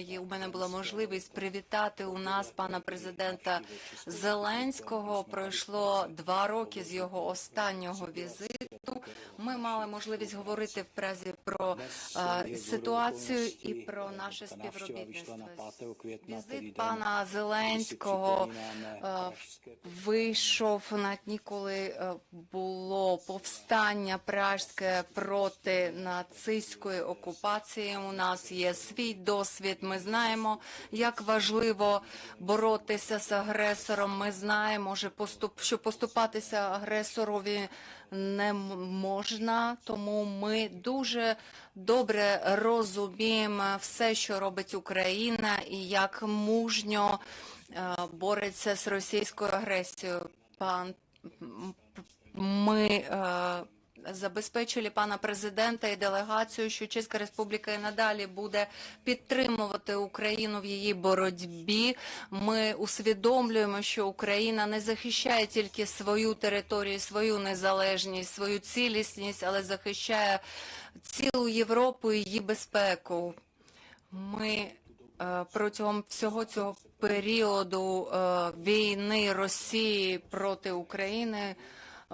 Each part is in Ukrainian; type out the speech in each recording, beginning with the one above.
є- у мене була можливість привітати у нас пана президента Зеленського. Пройшло два роки з його останнього візиту. Ми мали можливість говорити в Празі про е, ситуацію і про наше співробітництво. Візит пана Зеленського е, вийшов на дні, коли е, було повстання пражське проти нацистської окупації. У нас є свій досвід. Ми знаємо, як важливо боротися з агресором. Ми знаємо, що поступатися агресорові не можна, тому ми дуже добре розуміємо все, що робить Україна, і як мужньо е, бореться з російською агресією. Пан ми е, забезпечили пана президента і делегацію, що Чеська Республіка і надалі буде підтримувати Україну в її боротьбі. Ми усвідомлюємо, що Україна не захищає тільки свою територію, свою незалежність, свою цілісність, але захищає цілу Європу і її безпеку. Ми е, протягом всього цього періоду е, війни Росії проти України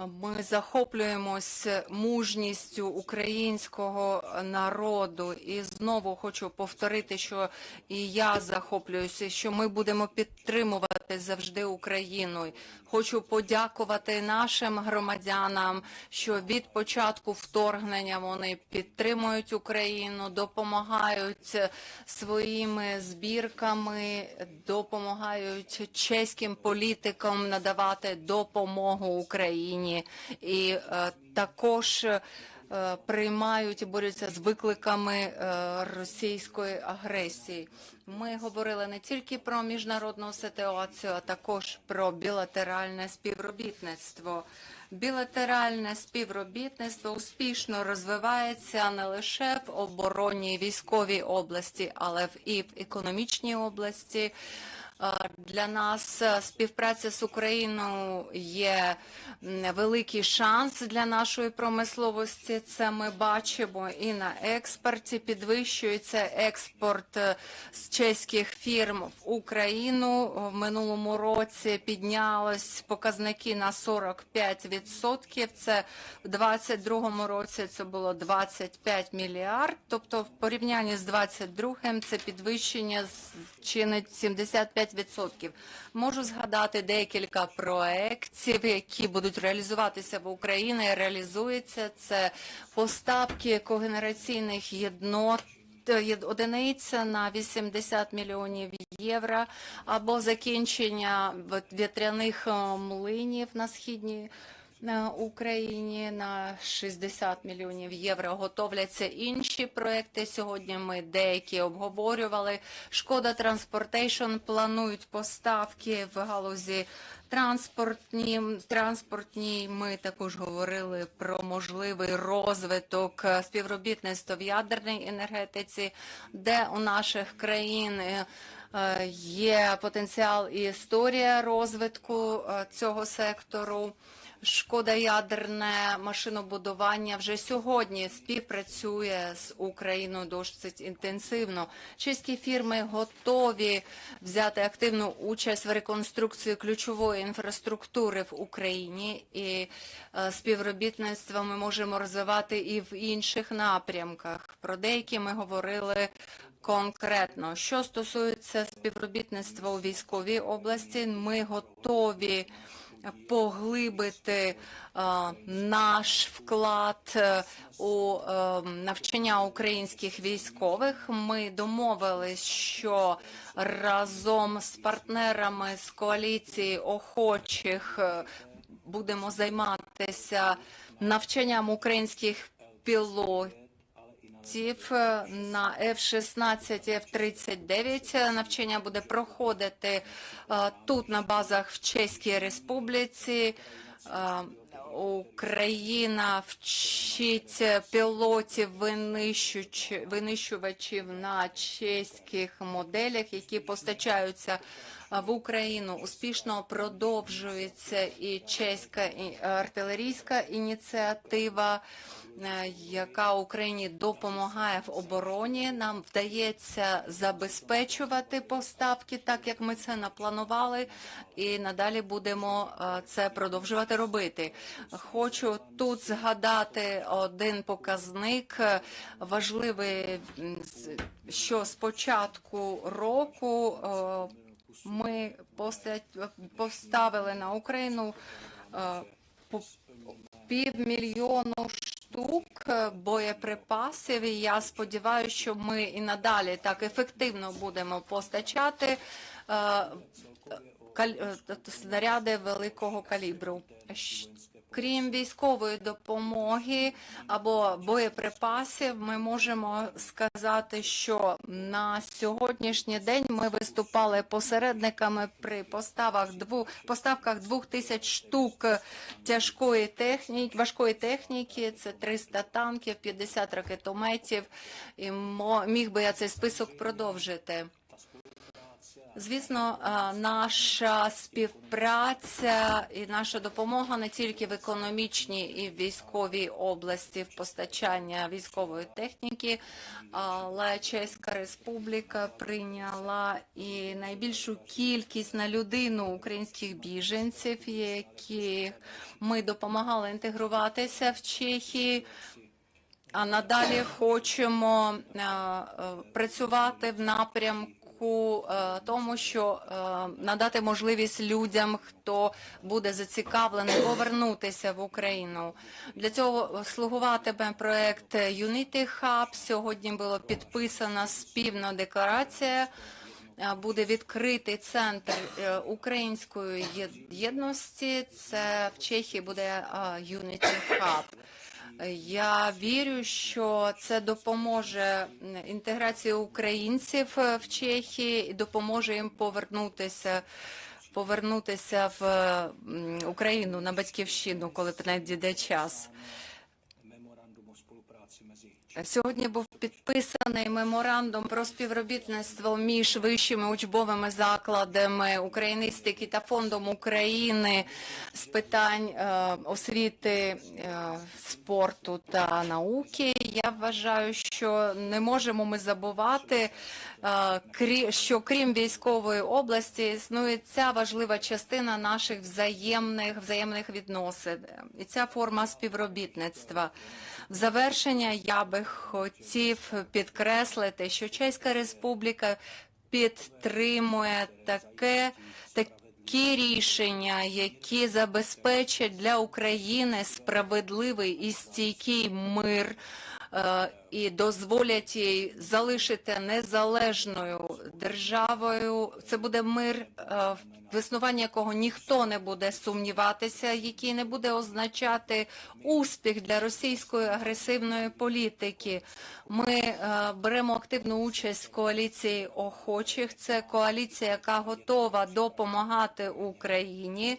ми захоплюємось мужністю українського народу. І знову хочу повторити, що і я захоплююся, що ми будемо підтримувати завжди Україну. Хочу подякувати нашим громадянам, що від початку вторгнення вони підтримують Україну, допомагають своїми збірками, допомагають чеським політикам надавати допомогу Україні і е, також. е, Приймають і борються з викликами е, російської агресії. Ми говорили не тільки про міжнародну ситуацію, а також про білатеральне співробітництво. Білатеральне співробітництво успішно розвивається не лише в оборонній військовій області, але і в економічній області. Е, Для нас е, співпраця з Україною є великий шанс для нашої промисловості. Це ми бачимо і на експорті. Підвищується експорт е, з чеських фірм в Україну. В минулому році піднялись показники на 45%. Це в 2022 році це було 25 мільярд. Тобто, в порівнянні з 2022 це підвищення чинить 75%. Можу згадати декілька проєктів, які будуть реалізуватися в Україні. Реалізується це поставки когенераційних єднот одиниця на 80 мільйонів євро, або закінчення вітряних е, млинів на східній е, Україні на 60 мільйонів євро. Готовляться інші проекти. Сьогодні ми деякі обговорювали. Шкода Транспортейшн планують поставки в галузі транспортні. Транспортні ми також говорили про можливий розвиток співробітництва в ядерній енергетиці, де у наших країн. е, Є потенціал і історія розвитку е, цього сектору. Шкода ядерне машинобудування вже сьогодні співпрацює з Україною досить інтенсивно. Чеські фірми готові взяти активну участь в реконструкції ключової інфраструктури в Україні, і е, співробітництво ми можемо розвивати і в інших напрямках. Про деякі ми говорили конкретно. Що стосується співробітництва у військовій області, ми готові поглибити е, наш вклад е, у е, навчання українських військових. Ми домовились, що разом з партнерами з коаліції охочих будемо займатися навчанням українських пілотів літаків е, на F-16 і F-39. Навчання буде проходити е, тут на базах в Чеській Республіці. Е, Україна вчить пілотів винищувачів на чеських моделях, які постачаються в Україну. Успішно продовжується і чеська і артилерійська ініціатива, е, яка Україні допомагає в обороні. Нам вдається забезпечувати поставки, так як ми це напланували, і надалі будемо е, це продовжувати робити. Хочу тут згадати один показник е, важливий, що з початку року ми поста- поставили на Україну е, півмільйону штук е, боєприпасів. І я сподіваюся, що ми і надалі так ефективно будемо постачати е, снаряди великого калібру. Крім військової допомоги або боєприпасів, ми можемо сказати, що на сьогоднішній день ми виступали посередниками при поставах дву, поставках двох тисяч штук тяжкої техніки, важкої техніки. Це 300 танків, 50 ракетометів. І міг би я цей список продовжити. Звісно, е, наша співпраця і наша допомога не тільки в економічній і військовій області в постачання військової техніки, але Чеська Республіка прийняла і найбільшу кількість на людину українських біженців, яких ми допомагали інтегруватися в Чехії. А надалі хочемо е, е, працювати в напрямку е, тому, що е, надати можливість людям, хто буде зацікавлений повернутися в Україну. Для цього слугуватиме проект Unity Hub. Сьогодні було підписана спільна декларація. Е, Буде відкритий центр української єдності. Це в Чехії буде Unity Hub. Я вірю, що це допоможе інтеграції українців е, в Чехії і допоможе їм повернутися. Повернутися в Україну на батьківщину, коли надійде час. Сьогодні був підписаний меморандум про співробітництво між вищими учбовими закладами україністики та фондом України з питань е, освіти, е, спорту та науки. Я вважаю, що не можемо ми забувати, е, крі- що крім військової області існує ця важлива частина наших взаємних взаємних відносин і ця форма співробітництва. В завершення я би хотів підкреслити, що Чеська Республіка підтримує таке такі рішення, які забезпечать для України справедливий і стійкий мир. Е, І дозволять їй залишити незалежною державою. Це буде мир, е, в існуванні якого ніхто не буде сумніватися, який не буде означати успіх для російської агресивної політики. Ми е, беремо активну участь в коаліції охочих. Це коаліція, яка готова допомагати Україні.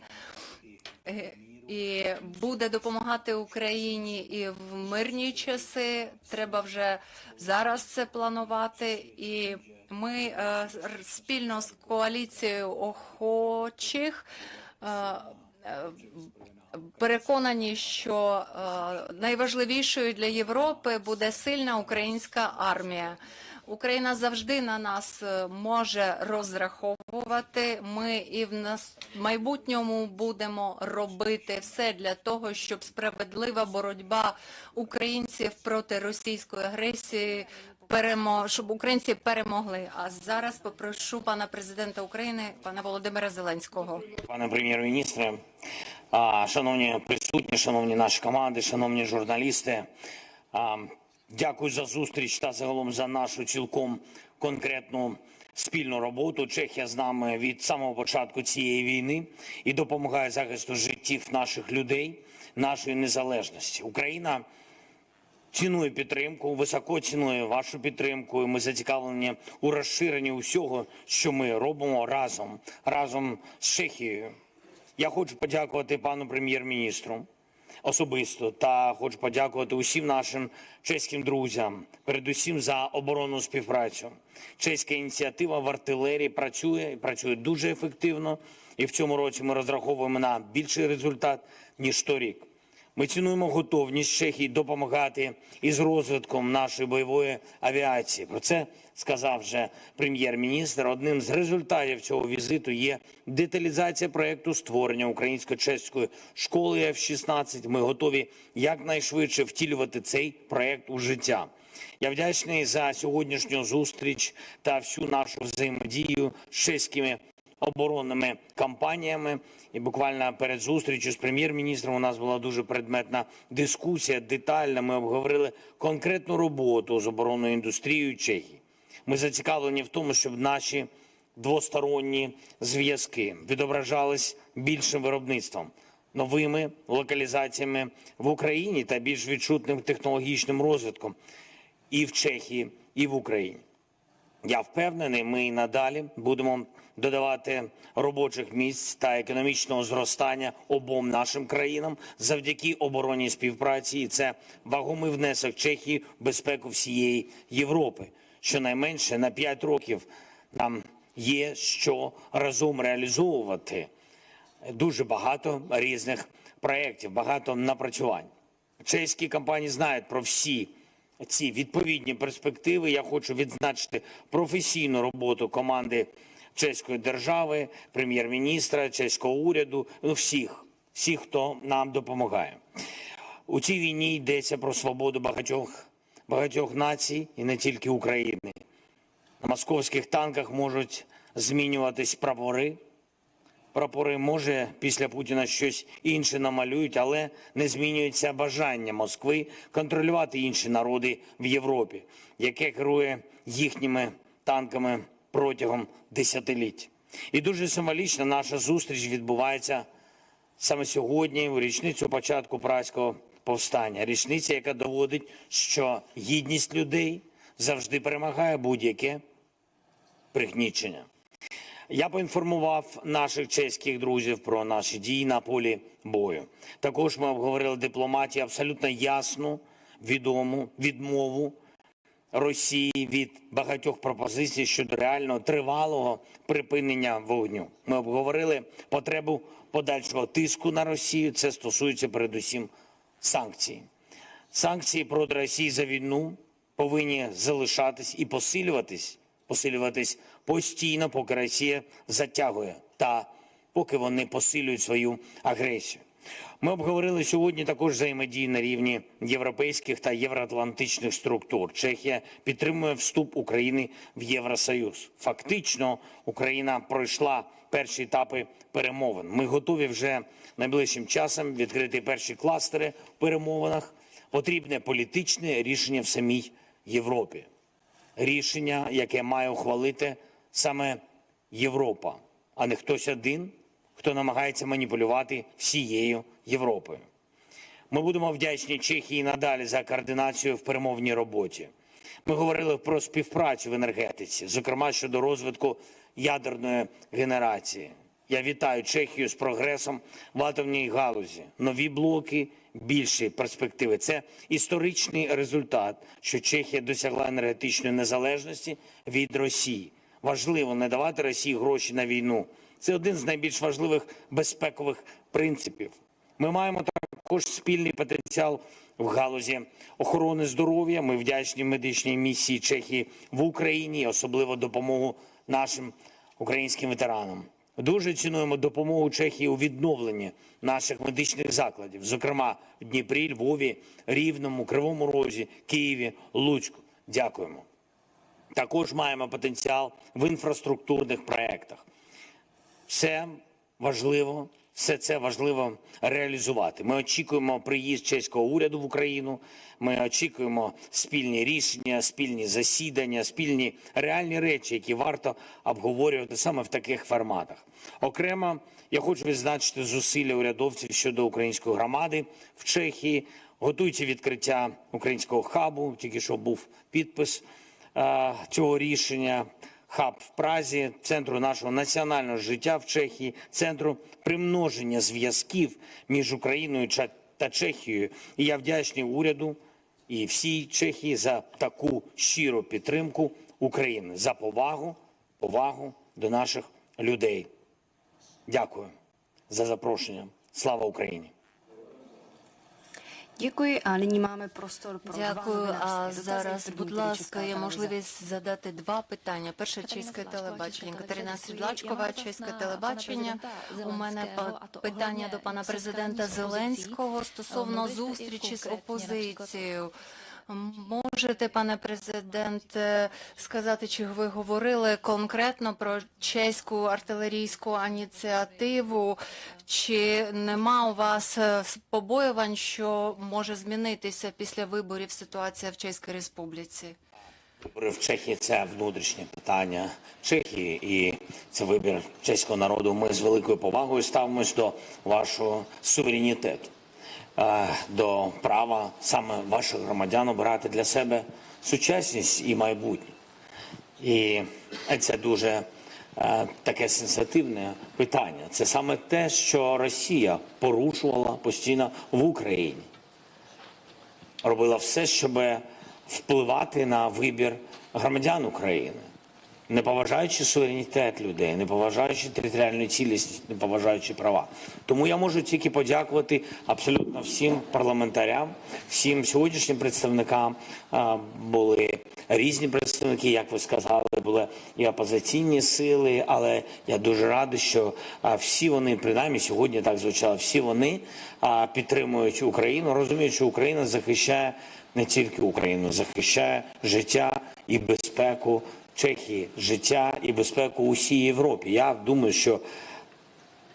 І буде допомагати Україні і в мирні часи. Треба вже зараз це планувати. І ми е, спільно з коаліцією охочих е, е, переконані, що е, найважливішою для Європи буде сильна українська армія. Україна завжди на нас е, може розраховувати. Ми і в нас в майбутньому будемо робити все для того, щоб справедлива боротьба українців проти російської агресії перемо, щоб українці перемогли. А зараз попрошу пана президента України, пана Володимира Зеленського. Пане прем'єр-міністре, шановні присутні, шановні наші команди, шановні журналісти, дякую за зустріч та загалом за нашу цілком конкретну спільну роботу. Чехія з нами від самого початку цієї війни і допомагає захисту життів наших людей, нашої незалежності. Україна цінує підтримку, високо цінує вашу підтримку. і Ми зацікавлені у розширенні усього, що ми робимо разом, разом з Чехією. Я хочу подякувати пану прем'єр-міністру особисто та хочу подякувати усім нашим чеським друзям, передусім за оборонну співпрацю. Чеська ініціатива в артилерії працює і працює дуже ефективно. І в цьому році ми розраховуємо на більший результат ніж торік. Ми цінуємо готовність Чехії допомагати із розвитком нашої бойової авіації. Про це сказав вже прем'єр-міністр. Одним з результатів цього візиту є деталізація проекту створення українсько-чеської школи F-16. Ми готові якнайшвидше втілювати цей проект у життя. Я вдячний за сьогоднішню зустріч та всю нашу взаємодію з чеськими оборонними кампаніями. І буквально перед зустрічю з прем'єр-міністром у нас була дуже предметна дискусія, детальна. Ми обговорили конкретну роботу з оборонною індустрією Чехії. Ми зацікавлені в тому, щоб наші двосторонні зв'язки відображались більшим виробництвом, новими локалізаціями в Україні та більш відчутним технологічним розвитком і в Чехії, і в Україні. Я впевнений, ми і надалі будемо додавати робочих місць та економічного зростання обом нашим країнам завдяки оборонній співпраці. І це вагомий внесок Чехії в безпеку всієї Європи. Щонайменше на 5 років нам є що разом реалізовувати дуже багато різних проєктів, багато напрацювань. Чеські компанії знають про всі ці відповідні перспективи. Я хочу відзначити професійну роботу команди чеської держави, прем'єр-міністра, чеського уряду, ну всіх, всіх, хто нам допомагає. У цій війні йдеться про свободу багатьох, багатьох націй і не тільки України. На московських танках можуть змінюватись прапори. Прапори може після Путіна щось інше намалюють, але не змінюється бажання Москви контролювати інші народи в Європі, яке керує їхніми танками протягом десятиліть. І дуже символічно наша зустріч відбувається саме сьогодні, у річницю початку праського повстання. Річниця, яка доводить, що гідність людей завжди перемагає будь-яке пригнічення. Я поінформував наших чеських друзів про наші дії на полі бою. Також ми обговорили дипломатію абсолютно ясну, відому відмову Росії від багатьох пропозицій щодо реального тривалого припинення вогню. Ми обговорили потребу подальшого тиску на Росію. Це стосується передусім санкцій. Санкції проти Росії за війну повинні залишатись і посилюватись, посилюватись постійно, поки Росія затягує та поки вони посилюють свою агресію. Ми обговорили сьогодні також взаємодію на рівні європейських та євроатлантичних структур. Чехія підтримує вступ України в Євросоюз. Фактично, Україна пройшла перші етапи перемовин. Ми готові вже найближчим часом відкрити перші кластери в перемовинах. Потрібне політичне рішення в самій Європі. Рішення, яке має ухвалити саме Європа, а не хтось один, хто намагається маніпулювати всією Європою. Ми будемо вдячні Чехії надалі за координацію в перемовній роботі. Ми говорили про співпрацю в енергетиці, зокрема щодо розвитку ядерної генерації. Я вітаю Чехію з прогресом в атомній галузі. Нові блоки, більші перспективи. Це історичний результат, що Чехія досягла енергетичної незалежності від Росії. Важливо не давати Росії гроші на війну. Це один з найбільш важливих безпекових принципів. Ми маємо також спільний потенціал в галузі охорони здоров'я. Ми вдячні медичній місії Чехії в Україні, особливо допомогу нашим українським ветеранам. Дуже цінуємо допомогу Чехії у відновленні наших медичних закладів, зокрема в Дніпрі, Львові, Рівному, Кривому Розі, Києві, Луцьку. Дякуємо. Також маємо потенціал в інфраструктурних проєктах. Все важливо, все це важливо реалізувати. Ми очікуємо приїзд чеського уряду в Україну. Ми очікуємо спільні рішення, спільні засідання, спільні реальні речі, які варто обговорювати саме в таких форматах. Окремо, я хочу відзначити зусилля урядовців щодо української громади в Чехії. Готується відкриття українського хабу. Тільки що був підпис цього рішення. Хаб в Празі, центру нашого національного життя в Чехії, центру примноження зв'язків між Україною та Чехією. І я вдячний уряду і всій Чехії за таку щиру підтримку України, за повагу, повагу до наших людей. Дякую за запрошення. Слава Україні! Děkuji а нині маємо простор про Дякую. А зараз, будь ласка, є можливість задати два питання. Перше чеське телебачення. Катерина Срідлачкова, чеське телебачення. У мене питання до пана президента Зеленського стосовно зустрічі з опозицією. Можете, пане президенте, сказати, чи ви говорили конкретно про чеську артилерійську ініціативу? Чи нема у вас е, побоювань, що може змінитися після виборів ситуація в Чеській Республіці? Вибори в Чехії це внутрішнє питання Чехії, і це вибір чеського народу. Ми з великою повагою ставимось до вашого суверенітету, до права саме ваших громадян обирати для себе сучасність і майбутнє. І це дуже е, таке сенситивне питання. Це саме те, що Росія порушувала постійно в Україні робила все, щоб впливати на вибір громадян України, не поважаючи суверенітет людей, не поважаючи територіальну цілісність, не поважаючи права. Тому я можу тільки подякувати абсолютно всім парламентарям, всім сьогоднішнім представникам. Були різні представники, як ви сказали, були і опозиційні сили, але я дуже радий, що всі вони, принаймні сьогодні так звучало, всі вони підтримують Україну, розуміють, що Україна захищає не тільки Україну, захищає життя і безпеку Чехії, життя і безпеку усій Європі. Я думаю, що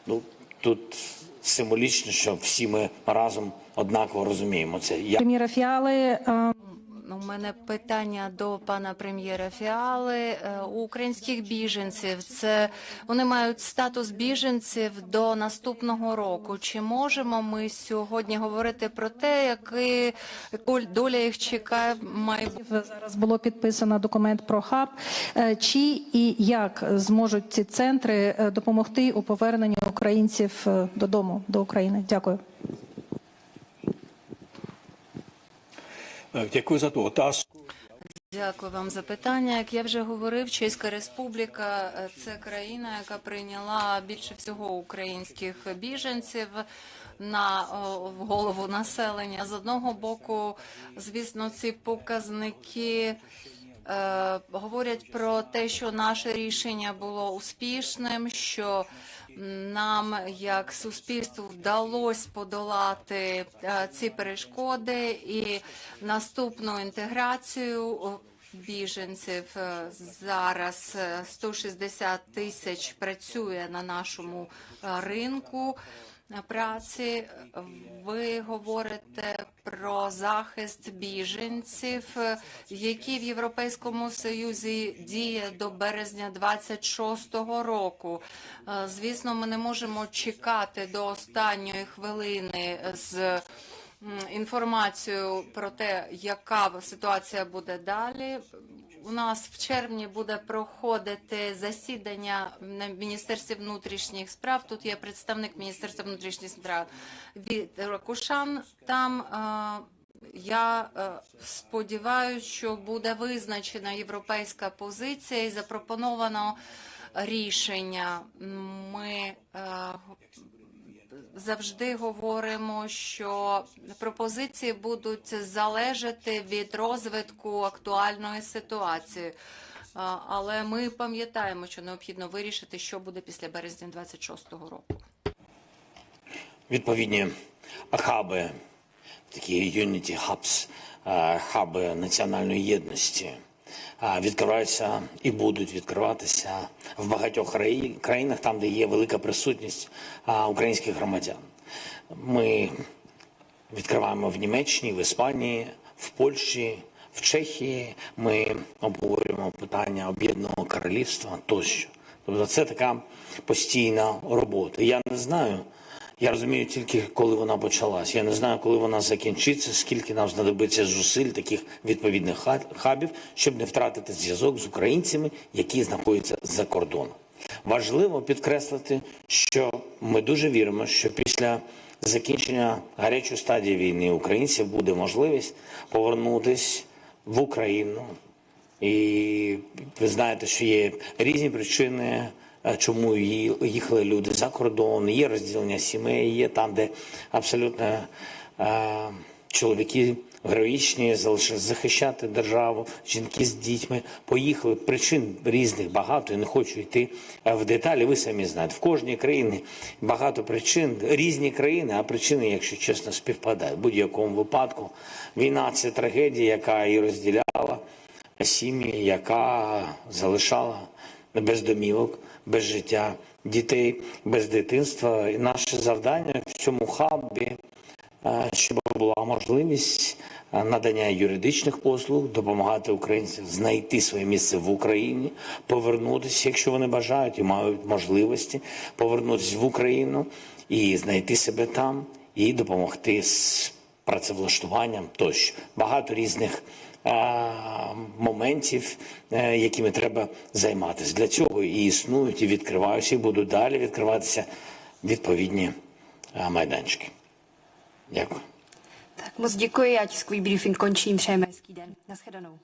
ну тут символічно, що всі ми разом однаково розуміємо це. Я прем'єра Фіали. У мене питання до пана прем'єра Фіали. Е, У українських біженців це вони мають статус біженців до наступного року. Чи можемо ми сьогодні говорити про те, який доля їх чекає в? Зараз було підписано документ про хаб. Е, Чи і як зможуть ці центри е, допомогти у поверненні українців додому до України? Дякую. Tak, Děkuji za tu otázku. Дякую вам за питання. Як я вже говорив, Чеська Республіка е, це країна, яка прийняла більше всього українських біженців на голову населення. З одного боку, звісно, ці показники. Е, говорять про те, що наше рішення було успішним, що нам, як суспільству, вдалося подолати е, ці перешкоди і наступну інтеграцію біженців е, зараз е, 160 тисяч працює на нашому е, ринку праці. Ви говорите про захист біженців, які в Європейському Союзі діє до березня 26-го року. Е, Звісно, ми не можемо чекати до останньої хвилини з інформацією про те, яка ситуація буде далі. У нас в червні буде проходити засідання на Міністерстві внутрішніх справ. Тут є представник Міністерства внутрішніх справ Віктор Кушан. Там е, я е, сподіваюся, що буде визначена європейська позиція і запропоновано рішення. Ми е, завжди говоримо, що пропозиції будуть залежати від розвитку актуальної ситуації. Але ми пам'ятаємо, що необхідно вирішити, що буде після березня 26-го року. відповідні хаби, такі hubs, е, хаби національної єдності відкриваються і будуть відкриватися в багатьох країнах, там, де є велика присутність українських громадян. Ми відкриваємо в Німеччині, в Іспанії, в Польщі, в Чехії. Ми обговорюємо питання об'єднаного королівства тощо. Тобто це така постійна робота. Я не знаю. Я розумію тільки, коли вона почалась. Я не знаю, коли вона закінчиться, скільки нам знадобиться зусиль таких відповідних хабів, щоб не втратити зв'язок з українцями, які знаходяться за кордоном. Важливо підкреслити, що ми дуже віримо, що після закінчення гарячої стадії війни українців буде можливість повернутися в Україну. І ви знаєте, що є різні причини, чому ї- їхали люди за кордон, є розділення сімей, є там, де абсолютно е, чоловіки героїчні захищати державу, жінки з дітьми поїхали. Причин різних багато. і не хочу йти е, в деталі. Ви самі знаєте, в кожній країні багато причин, різні країни, а причини, якщо чесно, співпадають. В будь-якому випадку війна це трагедія, яка і розділяла сім'ї, яка залишала без домівок, без життя дітей, без дитинства. І наше завдання в цьому хабі, е, щоб була можливість е, надання юридичних послуг, допомагати українцям знайти своє місце в Україні, повернутися, якщо вони бажають і мають можливості повернутися в Україну і знайти себе там, і допомогти працевлаштуванням тощо. Багато різних моментів, е, якими треба займатися. Для цього і існують, і відкриваються, і будуть далі відкриватися відповідні майданчики. Дякую. Tak moc děkuji, já tiskový briefing končím, přejeme hezký den. Naschledanou.